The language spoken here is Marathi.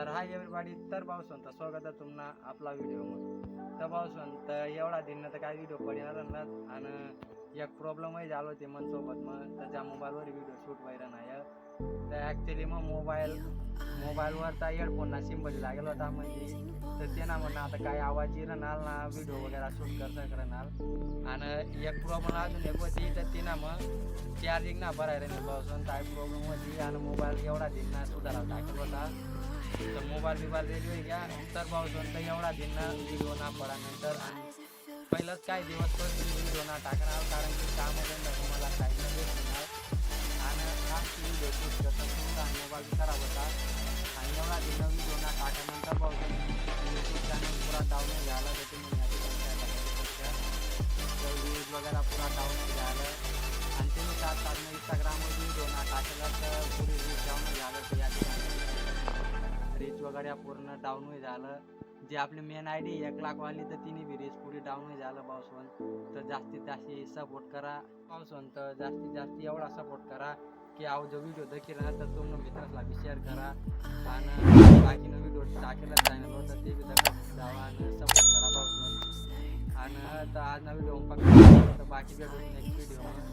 तर हाय एव्हरीबॉडी तर पावसन तर स्वागत आहे तुम्हाला आपला व्हिडिओ मग तर पावसन तर एवढा दिन तर काय व्हिडिओ पडणार ना आणि एक प्रॉब्लेमही झालो ते मन सोबत मग त्याच्या मोबाईलवर व्हिडिओ शूट व्हायला नाही तर ॲक्च्युली मग मोबाईल मोबाईलवर तर हेडफोनना सिम्बल लागेल होता म्हणजे. तर ते ना म्हणणं आता काय आवाज येणार ना व्हिडिओ वगैरे शूट करता करणार आणि एक प्रॉब्लेम अजून एक होती तर ती ना मग चार्जिंग ना भरायला नाही बसून काय प्रॉब्लेम होती आणि मोबाईल एवढा दिन ना सुधारा टाकत होता. तर मोबाईल बिबाईल रेल्वे घ्या तर पावसून तर एवढा दिन ना व्हिडिओ ना पडा नंतर आणि पहिलंच काही दिवस पण व्हिडिओ ना टाकणार कारण की कामधंदा तुम्हाला काही नाही भेटणार. आणि लास्ट व्हिडिओ शूट करता मोबाईल खराब होता. शकता व्ह्यूज वगैरे पुरा डाऊन झालं आणि मी सात सात इंस्टाग्रामवर व्हिडिओ ना टाकला तर पुढे रीच डाऊन झालं तर या ठिकाणी. रीच वगैरे पूर्ण डाऊन झालं. जे आपली मेन आय डी एक लाख वाली तर तिने बी रीच पुढे डाऊन झालं पावसवन तर जास्तीत जास्त सपोर्ट करा. पावसवन तर जास्तीत जास्त एवढा सपोर्ट करा की अहो जो व्हिडिओ देखील ना तर तुम्ही मित्रांना बी शेअर करा. आणि बाकीनं व्हिडिओ टाकेलच जाणार तर ते बी दाखवत जावा आणि सपोर्ट करा पावसवन आणि तर आज ना व्हिडिओ फक्त तर